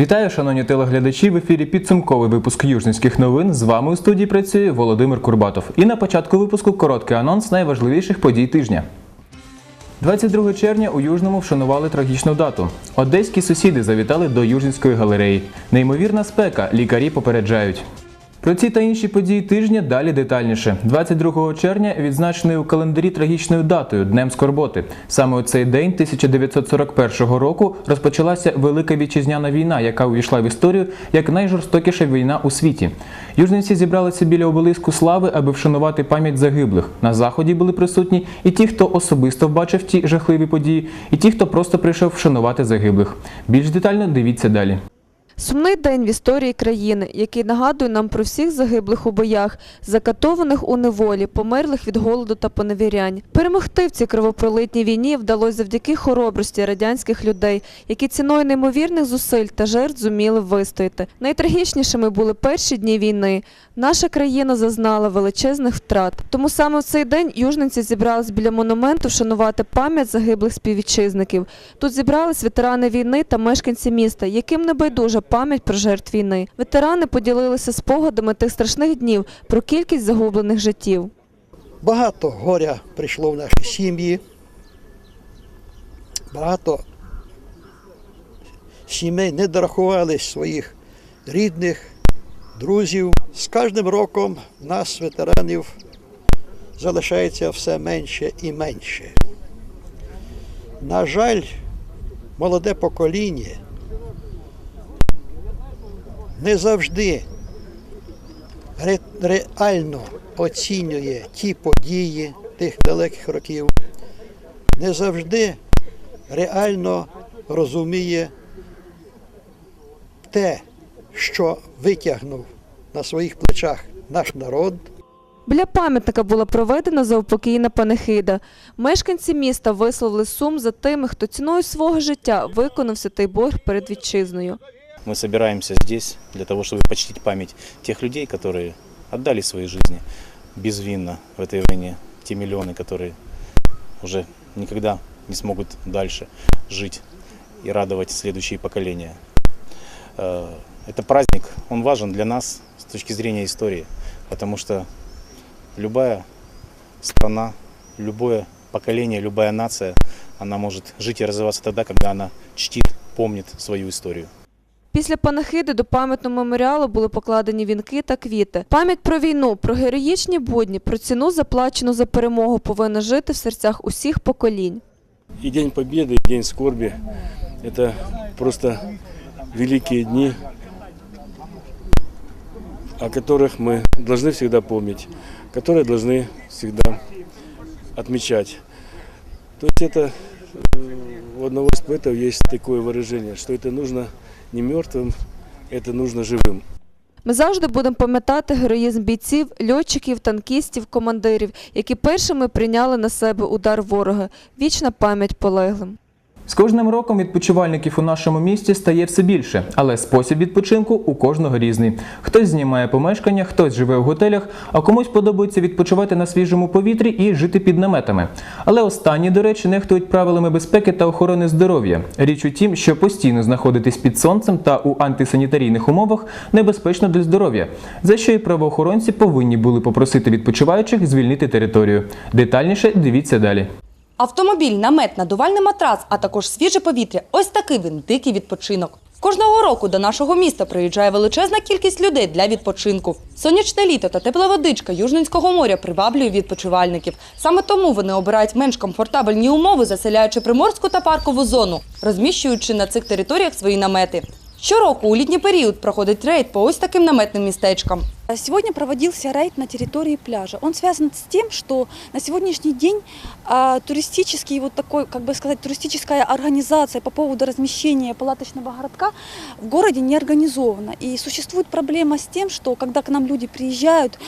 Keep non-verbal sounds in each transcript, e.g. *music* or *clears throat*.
Вітаю, шановні телеглядачі. В ефірі підсумковий випуск Южницьких новин. З вами у студії працює Володимир Курбатов. І на початку випуску короткий анонс найважливіших подій тижня. 22 червня у Южному вшанували трагічну дату. Одеські сусіди завітали до Южницької галереї. Неймовірна спека, лікарі попереджають. Про ці та інші події тижня далі детальніше. 22 червня відзначений у календарі трагічною датою Днем Скорботи. Саме у цей день 1941 року розпочалася Велика вітчизняна війна, яка увійшла в історію як найжорстокіша війна у світі. Южниці зібралися біля обелиску слави, аби вшанувати пам'ять загиблих. На заході були присутні і ті, хто особисто бачив ті жахливі події, і ті, хто просто прийшов вшанувати загиблих. Більш детально дивіться далі. Сумний день в історії країни, який нагадує нам про всіх загиблих у боях, закатованих у неволі, померлих від голоду та поневірянь. Перемогти в цій кровопролитній війні вдалося завдяки хоробрості радянських людей, які ціною неймовірних зусиль та жертв зуміли вистояти. Найтрагічнішими були перші дні війни. Наша країна зазнала величезних втрат. Тому саме в цей день южниці зібрались біля монументу вшанувати пам'ять загиблих співвітчизників. Тут зібрались ветерани війни та мешканці міста, яким не байдужа пам'ять про жертв війни. Ветерани поділилися спогадами тих страшних днів про кількість загублених життів. Багато горя прийшло в наші сім'ї. Багато сімей не дорахували своїх рідних, друзів. З кожним роком нас, ветеранів, залишається все менше і менше. На жаль, молоде покоління не завжди ре- реально оцінює ті події тих далеких років, не завжди реально розуміє те, що витягнув на своїх плечах наш народ. Біля пам'ятника була проведена заупокійна панихида. Мешканці міста висловили сум за тими, хто ціною свого життя виконав святий борг перед вітчизною. Мы собираемся здесь для того, чтобы почтить память тех людей, которые отдали свои жизни безвинно в этой войне. Те миллионы, которые уже никогда не смогут дальше жить и радовать следующие поколения. Э, Это праздник, он важен для нас с точки зрения истории, потому что любая страна, любое поколение, любая нация, она может жить и развиваться тогда, когда она чтит, помнит свою историю. Після панахиди до пам'ятного меморіалу були покладені вінки та квіти. Пам'ять про війну, про героїчні будні, про ціну заплачену за перемогу повинна жити в серцях усіх поколінь. И День Победы, и День скорби – это просто великие дни, о которых мы должны всегда помнить, которые должны всегда отмечать. То есть это э, у одного из поэтов есть такое выражение, что это нужно не мертвым, это нужно живым. Ми завжди будемо пам'ятати героїзм бійців, льотчиків, танкістів, командирів, які першими прийняли на себе удар ворога. Вічна пам'ять полеглим. З кожним роком відпочивальників у нашому місті стає все більше, але спосіб відпочинку у кожного різний. Хтось знімає помешкання, хтось живе в готелях, а комусь подобається відпочивати на свіжому повітрі і жити під наметами. Але останні, до речі, нехтують правилами безпеки та охорони здоров'я. Річ у тім, що постійно знаходитись під сонцем та у антисанітарійних умовах небезпечно для здоров'я, за що і правоохоронці повинні були попросити відпочиваючих звільнити територію. Детальніше дивіться далі. Автомобіль, намет, надувальний матрац, а також свіже повітря – ось такий він дикий відпочинок. Кожного року до нашого міста приїжджає величезна кількість людей для відпочинку. Сонячне літо та тепла водичка Южненського моря приваблює відпочивальників. Саме тому вони обирають менш комфортабельні умови, заселяючи приморську та паркову зону, розміщуючи на цих територіях свої намети. Щороку у літній період проходить рейд по ось таким наметним містечкам. Сегодня проводился рейд на территории пляжа. Он связан с тем, что на сегодняшний день туристический вот такой, как бы сказать, туристическая организация по поводу размещения палаточного городка в городе не организована. И существует проблема с тем, что когда к нам люди приезжают,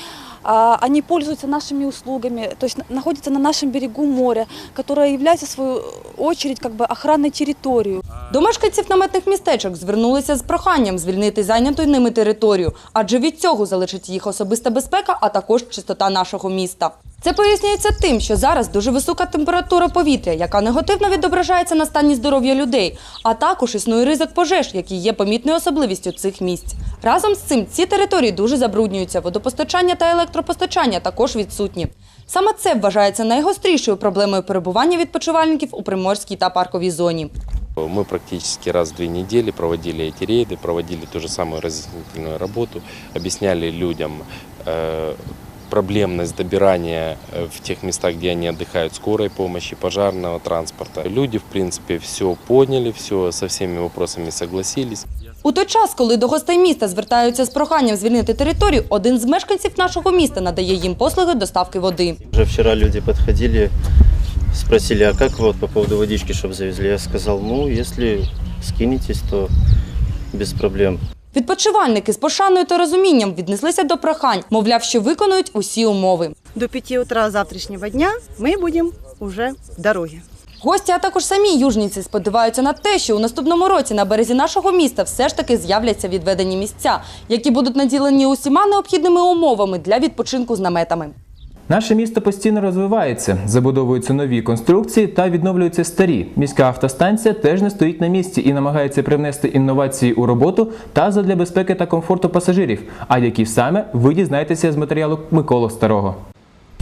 они пользуются нашими услугами, то есть на- находятся на нашем берегу моря, которое является в свою очередь как бы охранной территорией. До мешканців наметних містечок звернулися з проханням звільнити зайняту ними територію, адже від цього залишить їх особиста безпека, а також чистота нашого міста. Це пояснюється тим, що зараз дуже висока температура повітря, яка негативно відображається на стані здоров'я людей, а також існує ризик пожеж, який є помітною особливістю цих місць. Разом з цим ці території дуже забруднюються, водопостачання та електропостачання також відсутні. Саме це вважається найгострішою проблемою перебування відпочивальників у приморській та парковій зоні. Мы практически раз в две недели проводили эти рейды, проводили ту же самую разъяснительную работу, объясняли людям э, проблемность добирания э, в тех местах, где они отдыхают, скорой помощи, пожарного транспорта. Люди, в принципе, все поняли, все со всеми вопросами согласились. У той час, коли до гостей міста звертаються з проханням звільнити територію, один з мешканців нашого міста надає їм послуги доставки води. Уже вчера люди подходили, спросили, а как вот по поводу водички, чтобы завезли? Я сказал, ну, если скинетесь, то без проблем. Відпочивальники з пошаною та розумінням віднеслися до прохань, мовляв, що виконують усі умови. До 5 утра завтрашнього дня ми будемо уже в дорогі. Гості, а також самі южніці сподіваються на те, що у наступному році на березі нашого міста все ж таки з'являться відведені місця, які будуть наділені усіма необхідними умовами для відпочинку з наметами. Наше місто постійно розвивається, забудовуються нові конструкції та відновлюються старі. Міська автостанція теж не стоїть на місці і намагається привнести інновації у роботу та задля безпеки та комфорту пасажирів. А які саме ви дізнаєтеся з матеріалу Миколи Старого.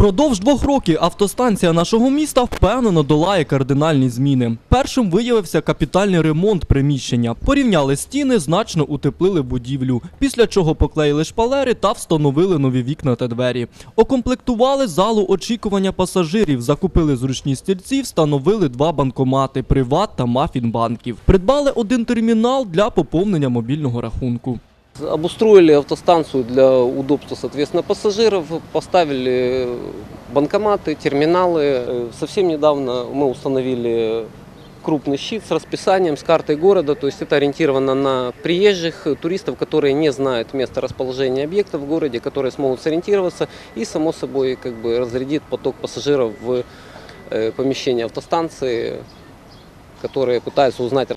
Продовж двох років автостанція нашого міста впевнено долає кардинальні зміни. Першим виявився капітальний ремонт приміщення. Порівняли стіни, значно утеплили будівлю, після чого поклеїли шпалери та встановили нові вікна та двері. Окомплектували залу очікування пасажирів, закупили зручні стільці, встановили два банкомати Приват та Мафін банків. Придбали один термінал для поповнення мобільного рахунку. Обустроили автостанцию для удобства, соответственно, пассажиров, поставили банкоматы, терминалы. Совсем недавно мы установили крупный щит с расписанием, с картой города, то есть это ориентировано на приезжих туристов, которые не знают место расположения объекта в городе, которые смогут сориентироваться и, само собой, как бы разрядит поток пассажиров в э, помещение автостанции, которые пытаются узнать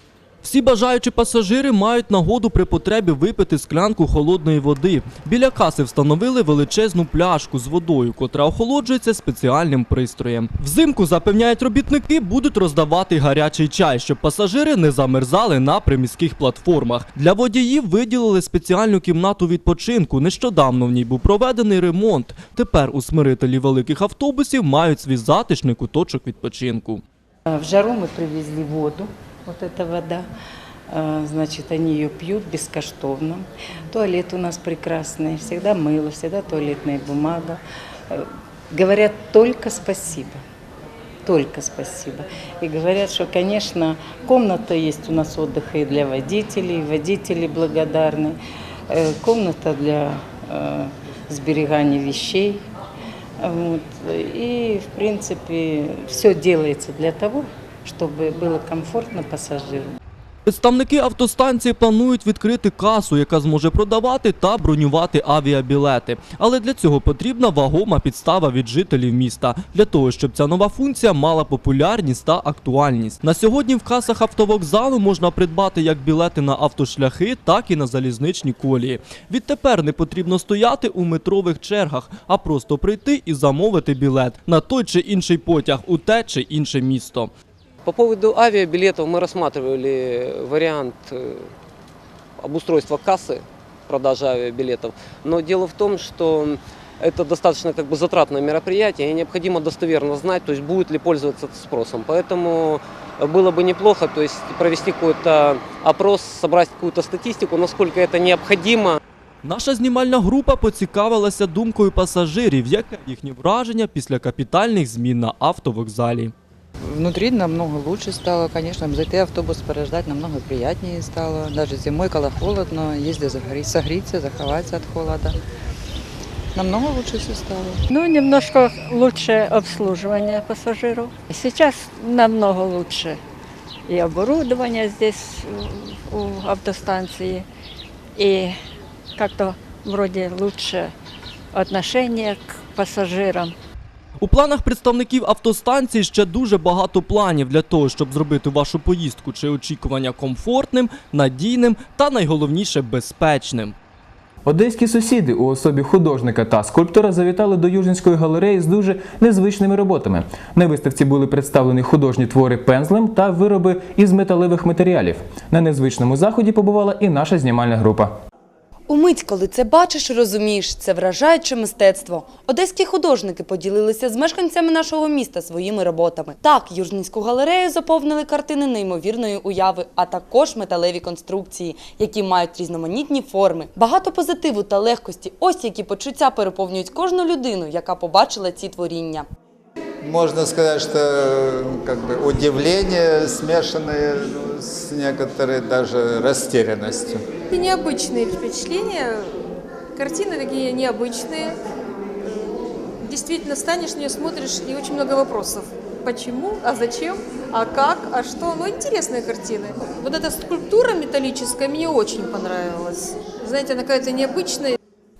Всі бажаючі пасажири мають нагоду при потребі випити склянку холодної води. Біля каси встановили величезну пляшку з водою, котра охолоджується спеціальним пристроєм. Взимку запевняють робітники, будуть роздавати гарячий чай, щоб пасажири не замерзали на приміських платформах. Для водіїв виділили спеціальну кімнату відпочинку. Нещодавно в ній був проведений ремонт. Тепер усмирителі великих автобусів мають свій затишний куточок відпочинку. В жару мы привезли воду, вот эта вода. А, Значит, они ее пьют бескоштовно. Туалет у нас прекрасный, всегда мыло, всегда туалетная бумага. Э, Говорят только спасибо. Только спасибо. И говорят, что, конечно, комната есть у нас отдыха и для водителей, водители благодарны. Э, Комната для э, сберегания вещей. Вот. И, в принципе, все делается для того, чтобы было комфортно пассажиру. Представники автостанції планують відкрити касу, яка зможе продавати та бронювати авіабілети. Але для цього потрібна вагома підстава від жителів міста для того, щоб ця нова функція мала популярність та актуальність. На сьогодні в касах автовокзалу можна придбати як білети на автошляхи, так і на залізничні колії. Відтепер не потрібно стояти у метрових чергах, а просто прийти і замовити білет на той чи інший потяг у те чи інше місто. По поводу авиабилетов мы рассматривали вариант э, обустройства кассы продажи авиабилетов. Но дело в том, что это достаточно как бы затратное мероприятие, и необходимо достоверно знать, то есть будет ли пользоваться это спросом. Поэтому было бы неплохо то есть, провести какой-то опрос, собрать какую-то статистику, насколько это необходимо. Наша знімальна група поцікавилася думкою пасажирів, яке їхнє враження після капітальних змін на автовокзалі. Внутри намного лучше стало, конечно, зайти автобус подождать намного приятнее стало. Даже зимой, когда холодно, ездить согреться, заховаться от холода. Намного лучше все стало. Ну, немножко лучше обслуживание пассажиров. Сейчас намного лучше и оборудование здесь у автостанции, и как-то вроде лучше отношение к пассажирам. У планах представників автостанції ще дуже багато планів для того, щоб зробити вашу поїздку чи очікування комфортним, надійним та найголовніше безпечним. Одеські сусіди у особі художника та скульптора завітали до Южинської галереї з дуже незвичними роботами. На виставці були представлені художні твори пензлем та вироби із металевих матеріалів. На незвичному заході побувала і наша знімальна група. Умить, коли це бачиш, розумієш, це вражаюче мистецтво. Одеські художники поділилися з мешканцями нашого міста своїми роботами. Так, Южнінську галерею заповнили картини неймовірної уяви, а також металеві конструкції, які мають різноманітні форми. Багато позитиву та легкості. Ось які почуття переповнюють кожну людину, яка побачила ці творіння. Можно сказать, что э, как бы удивление, смешанное с некоторой даже растерянностью. И необычные впечатления. Картины такие необычные. Э, Действительно, станешь нее, смотришь, и очень много вопросов. Почему, а зачем, а как, а что. Ну, интересные картины. Вот эта скульптура металлическая мне очень понравилась. Знаете, она какая-то необычная.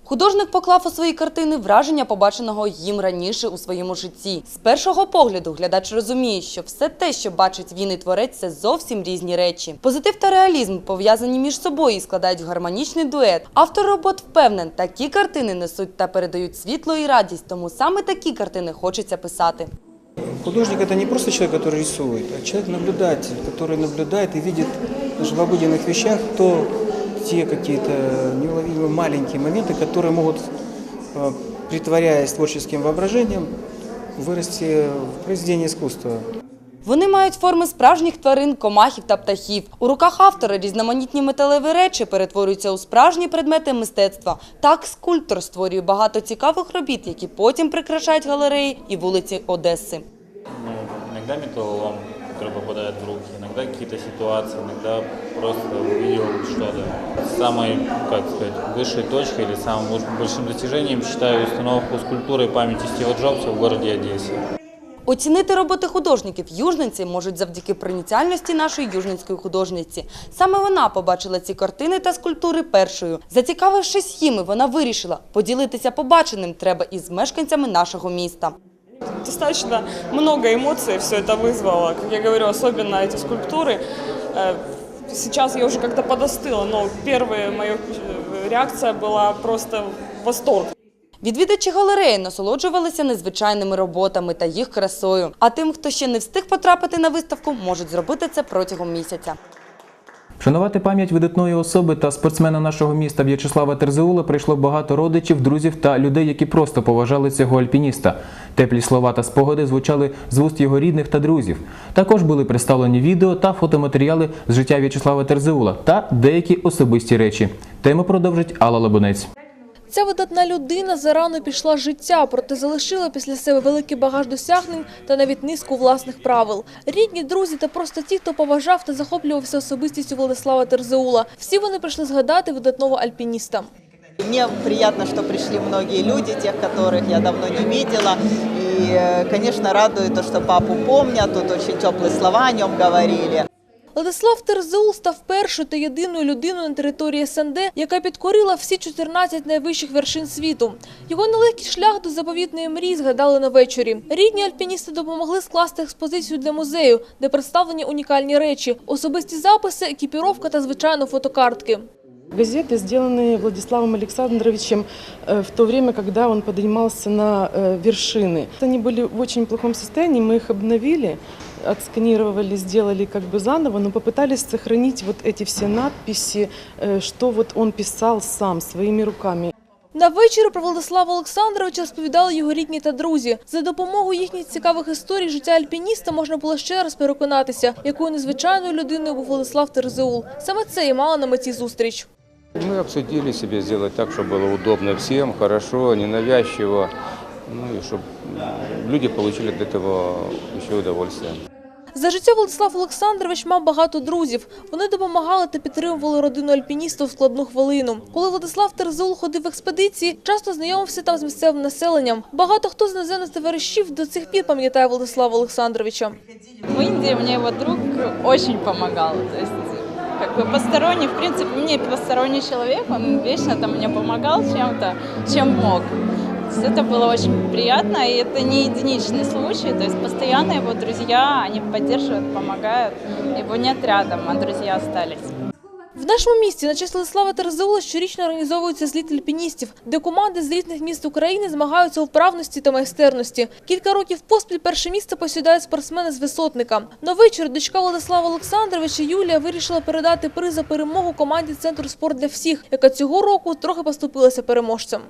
Художник поклав у свої картини враження, побаченого їм раніше у своєму житті. З першого погляду глядач розуміє, що все те, що бачить він і творець, це зовсім різні речі. Позитив та реалізм пов'язані між собою і складають гармонічний дует. Автор робот впевнен, такі картини несуть та передають світло і радість, тому саме такі картини хочеться писати. Художник это не просто человек, который рисует, а человек-наблюдатель, который наблюдает и видит даже в обыденных вещах то, те какие-то неуловимые маленькие моменты, которые могут, э, притворяясь творческим воображением, вырасти в произведение искусства. Вони мають форми справжніх тварин, комахів та птахів. У руках автора різноманітні металеві речі перетворюються у справжні предмети мистецтва. Так скульптор створює багато цікавих робіт, які потім прикрашають галереї і вулиці Одеси. Ну, иногда металлолом, который попадает в руки, иногда какие-то ситуации, иногда просто увидел что-то. Самой, как сказать, высшей точкой или самым лучшим- большим достижением считаю установку скульптуры памяти Стива Джобса в городе Одессе. Оцінити роботи художників южниці можуть завдяки проніцяльності нашої южненської художниці. Саме вона побачила ці картини та скульптури першою. Зацікавившись їми, вона вирішила поділитися побаченим треба із мешканцями нашого міста. Достаточно много эмоций все это вызвало. Как я говорю, особенно эти скульптуры. Э, Сейчас я уже как-то подостыла, но первая моя э, реакция была просто восторг. Відвідувачі галереї насолоджувалися незвичайними роботами та їх красою. А тим, хто ще не встиг потрапити на виставку, можуть зробити це протягом місяця. Вшанувати пам'ять видатної особи та спортсмена нашого міста В'ячеслава Терзеула прийшло багато родичів, друзів та людей, які просто поважали цього альпініста. Теплі слова та спогади звучали з вуст його рідних та друзів. Також були представлені відео та фотоматеріали з життя В'ячеслава Терзеула та деякі особисті речі. Тему продовжить Алла Лабунець. Ця видатна людина зарано пішла з життя, проте залишила після себе великий багаж досягнень та навіть низку власних правил. Рідні, друзі та просто ті, хто поважав та захоплювався особистістю Владислава Терзеула. Всі вони прийшли згадати видатного альпініста. Мне приятно, что пришли многие люди, тех, которых я давно не видела. И, э, конечно, радует то, что папу помнят, тут очень теплые слова о нем говорили. Владислав Терзеул став першою та єдиною людиною на території СНД, яка підкорила всі 14 найвищих вершин світу. Його нелегкий шлях до заповітної мрії згадали на вечорі. Рідні альпіністи допомогли скласти експозицію для музею, де представлені унікальні речі, особисті записи, екіпіровка та звичайно фотокартки. Газеты сделаны Владиславом Александровичем э, в то время, когда он поднимался на э, вершины. Они были в очень плохом состоянии, мы их обновили, отсканировали, сделали как бы заново, но попытались сохранить вот эти все надписи, э, что вот он писал сам своими руками. На вечір про Владислава Олександровича розповідали його рідні та друзі. За допомогою їхніх цікавих історій життя альпініста можна було ще раз переконатися, якою незвичайною людиною був Владислав Терзеул. Саме це і мала на меті зустріч. Мы обсудили себе сделать так, чтобы было удобно всем, хорошо, ненавязчиво, ну и чтобы люди получили от этого еще удовольствие. За життя Владислав Олександрович мав багато друзів. Вони допомагали та підтримували родину альпініста у складну хвилину. Коли Владислав Терзул ходив в експедиції, часто знайомився там з місцевим населенням. Багато хто з іноземних товаришів до цих пір пам'ятає Владислава Олександровича. В Индии мне его друг. То есть, как бы в принципе, мне посторонний человек, он вечно там мне помогал чем-то, чем мог То есть это было очень приятно, и это не единичный случай. То есть постоянно его друзья, они поддерживают, помогают. Его нет рядом, а друзья остались. В нашому місті на честь Владислава Терзаула щорічно організовується зліт альпіністів, де команди з різних міст України змагаються у вправності та майстерності. Кілька років поспіль перше місце посідають спортсмени з висотника. На вечір дочка Владислава Олександровича Юлія вирішила передати приз за перемогу команді Центру спорт для всіх, яка цього року трохи поступилася переможцем.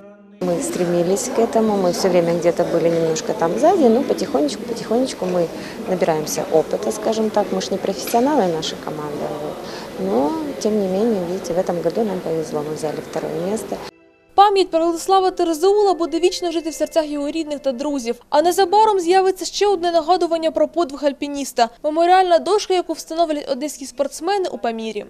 Мы стремились к этому, мы все время где-то были немножко там сзади, но потихонечку, потихонечку мы набираемся опыта, скажем так. Мы же не профессионалы нашей команды, вот. но тем не менее, видите, в этом году нам повезло, мы взяли второе место. Пам'ять про Владислава Терезаула буде вічно жити в серцях його рідних та друзів. А незабаром з'явиться ще одне нагадування про подвиг альпініста – меморіальна дошка, яку встановлять одеські спортсмени у Памірі.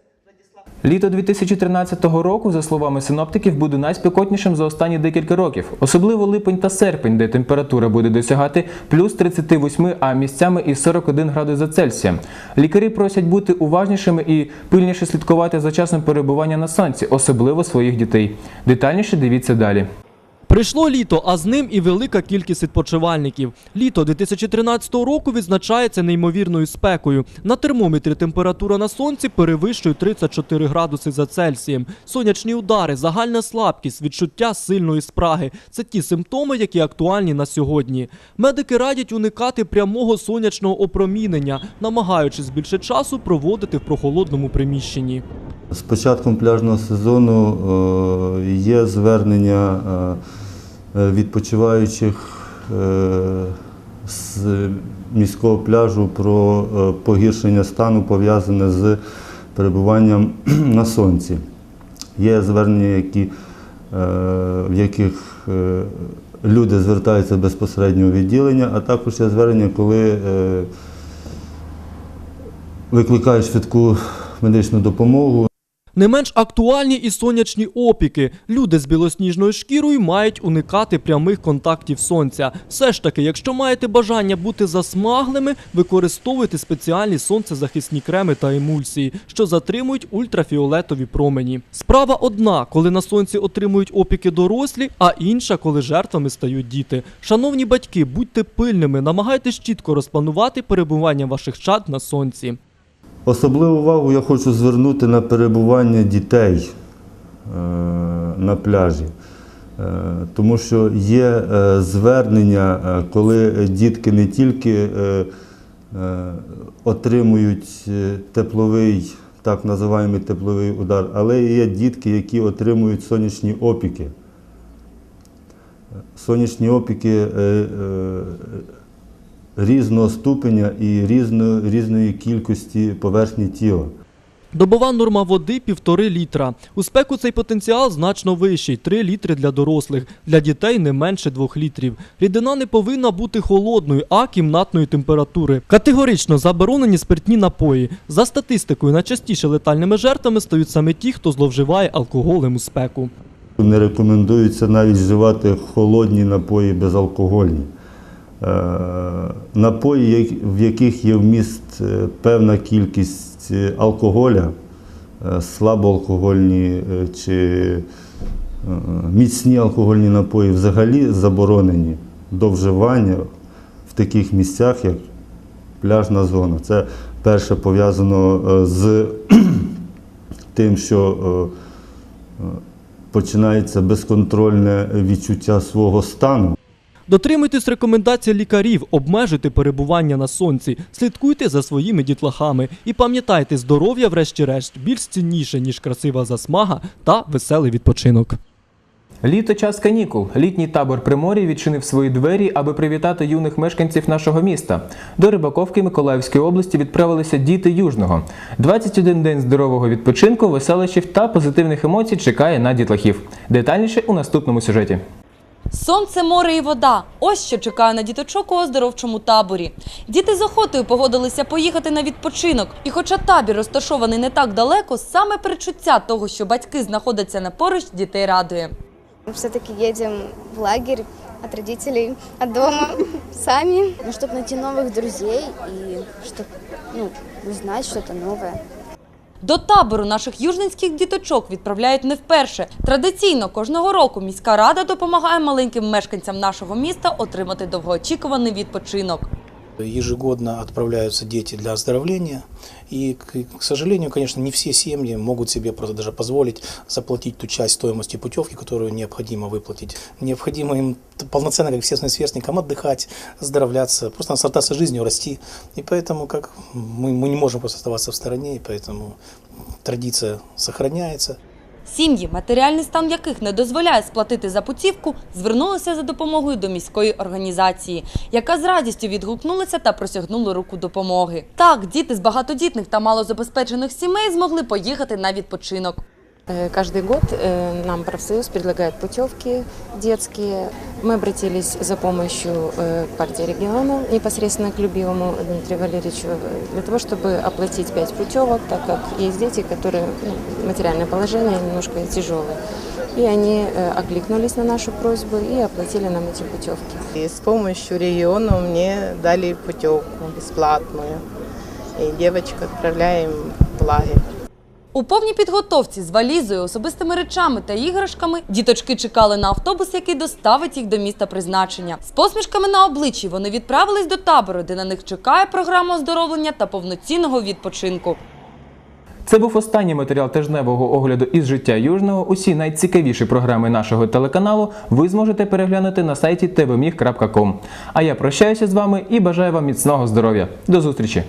Літо 2013 року, за словами синоптиків, буде найспекотнішим за останні декілька років. Особливо липень та серпень, де температура буде досягати плюс 38, а місцями і 41 градус за Цельсієм. Лікарі просять бути уважнішими і пильніше слідкувати за часом перебування на сонці, особливо своїх дітей. Детальніше дивіться далі. Прийшло літо, а з ним і велика кількість відпочивальників. Літо 2013 року відзначається неймовірною спекою. На термометрі температура на сонці перевищує 34 градуси за Цельсієм. Сонячні удари, загальна слабкість, відчуття сильної спраги це ті симптоми, які актуальні на сьогодні. Медики радять уникати прямого сонячного опромінення, намагаючись більше часу проводити в прохолодному приміщенні. З початком пляжного сезону е, є звернення е, відпочиваючих е, з міського пляжу про е, погіршення стану пов'язане з перебуванням *clears throat* на сонці. Є звернення, які, е, в яких е, люди звертаються безпосередньо у відділення, а також є звернення, коли е, викликають швидку медичну допомогу. Не менш актуальні і сонячні опіки. Люди з білосніжною шкірою мають уникати прямих контактів сонця. Все ж таки, якщо маєте бажання бути засмаглими, використовуйте спеціальні сонцезахисні креми та емульсії, що затримують ультрафіолетові промені. Справа одна, коли на сонці отримують опіки дорослі, а інша, коли жертвами стають діти. Шановні батьки, будьте пильними, намагайтесь чітко розпланувати перебування ваших чад на сонці. Особливу увагу я хочу звернути на перебування дітей е, на пляжі, Е, тому що є е, звернення, коли дітки не тільки отримують тепловий, так називаємо тепловий удар, але є дітки, які отримують сонячні опіки. Сонячні опіки різного ступеня і різно, різної кількості поверхні тіла. Добова норма води півтори літра. У спеку цей потенціал значно вищий 3 літри для дорослих, для дітей не менше 2 літрів. Рідина не повинна бути холодною, а кімнатної температури. Категорично заборонені спиртні напої. За статистикою, найчастіше летальними жертвами стають саме ті, хто зловживає алкоголем у спеку. Не рекомендується навіть вживати холодні напої безалкогольні. Е, Напої, в яких є вміст е, певна кількість е, алкоголя, слабоалкогольні чи міцні алкогольні напої взагалі заборонені до вживання в таких місцях, як пляжна зона. Це перше пов'язано з *clears throat* тим, що починається безконтрольне відчуття свого стану. Дотримуйтесь рекомендацій лікарів, обмежуйте перебування на сонці, слідкуйте за своїми дітлахами і пам'ятайте, здоров'я, врешті-решт, більш цінніше, ніж красива засмага та веселий відпочинок. Літо час канікул. Літній табор Примор'я відчинив свої двері, аби привітати юних мешканців нашого міста. До Рибаковки Миколаївської області відправилися діти Южного. 21 день здорового відпочинку, веселищів та позитивних емоцій чекає на дітлахів. Детальніше у наступному сюжеті. Сонце, море і вода. Ось що чекає на діточок у оздоровчому таборі. Діти з охотою погодилися поїхати на відпочинок. І хоча табір розташований не так далеко, саме перечуття того, що батьки знаходяться на поруч, дітей радує. Все-таки едем в лагерь от родителей, от дома, сами. Ну, чтобы найти новых друзей и чтобы ну, узнать что-то новое. До табору наших южненських діточок відправляють не вперше. Традиційно кожного року міська рада допомагає маленьким мешканцям нашого міста отримати довгоочікуваний відпочинок. Ежегодно отправляются дети для оздоровления. И, к к сожалению, конечно, не все семьи могут себе просто даже позволить заплатить ту часть стоимости путевки, которую необходимо выплатить. Необходимо им т- полноценно, как всем своим сверстникам, отдыхать, оздоровляться, просто наслаждаться жизнью, расти. И поэтому как мы, мы не можем просто оставаться в стороне, и поэтому традиция сохраняется. Сім'ї, матеріальний стан яких не дозволяє сплатити за путівку, звернулися за допомогою до міської організації, яка з радістю відгукнулася та просягнула руку допомоги. Так, діти з багатодітних та малозабезпечених сімей змогли поїхати на відпочинок. Э, Каждый год э, нам профсоюз предлагает путевки детские. Мы обратились за помощью э, к партии региона, непосредственно к любимому Дмитрию Валерьевичу, э, для того, чтобы оплатить пять путевок, так как есть дети, которые ну, материальное положение немножко тяжелое. И они э, откликнулись на нашу просьбу и оплатили нам эти путевки. И с помощью региона мне дали путевку бесплатную. И девочку отправляем в лагерь. У повній підготовці з валізою, особистими речами та іграшками діточки чекали на автобус, який доставить їх до міста призначення. З посмішками на обличчі вони відправились до табору, де на них чекає програма оздоровлення та повноцінного відпочинку. Це був останній матеріал тижневого огляду із життя Южного. Усі найцікавіші програми нашого телеканалу ви зможете переглянути на сайті tvmig.com. А я прощаюся з вами і бажаю вам міцного здоров'я. До зустрічі!